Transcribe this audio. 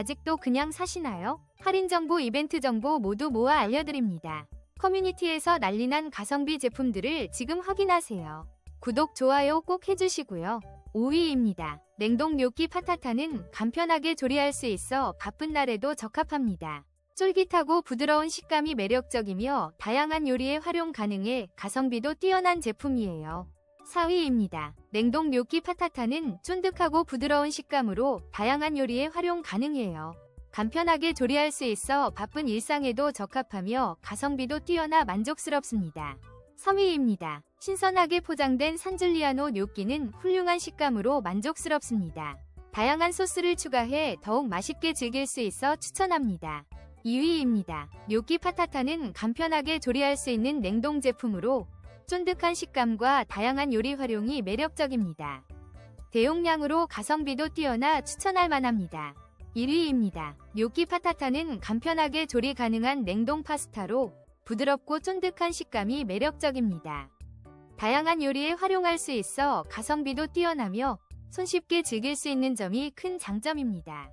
아직도 그냥 사시나요? 할인 정보, 이벤트 정보 모두 모아 알려드립니다. 커뮤니티에서 난리난 가성비 제품들을 지금 확인하세요. 구독, 좋아요 꼭 해주시고요. 5위입니다. 냉동 뇨끼 파타타는 간편하게 조리할 수 있어 바쁜 날에도 적합합니다. 쫄깃하고 부드러운 식감이 매력적이며 다양한 요리에 활용 가능해 가성비도 뛰어난 제품이에요. 4위입니다. 냉동 뇨끼 파타타는 쫀득하고 부드러운 식감으로 다양한 요리에 활용 가능해요. 간편하게 조리할 수 있어 바쁜 일상에도 적합하며 가성비도 뛰어나 만족스럽습니다. 3위입니다. 신선하게 포장된 산줄리아노 뇨끼는 훌륭한 식감으로 만족스럽습니다. 다양한 소스를 추가해 더욱 맛있게 즐길 수 있어 추천합니다. 2위입니다. 뇨끼 파타타는 간편하게 조리할 수 있는 냉동 제품으로 쫀득한 식감과 다양한 요리 활용이 매력적입니다. 대용량으로 가성비도 뛰어나 추천할 만합니다. 1위입니다. 뇨끼 파타타는 간편하게 조리 가능한 냉동 파스타로 부드럽고 쫀득한 식감이 매력적입니다. 다양한 요리에 활용할 수 있어 가성비도 뛰어나며 손쉽게 즐길 수 있는 점이 큰 장점입니다.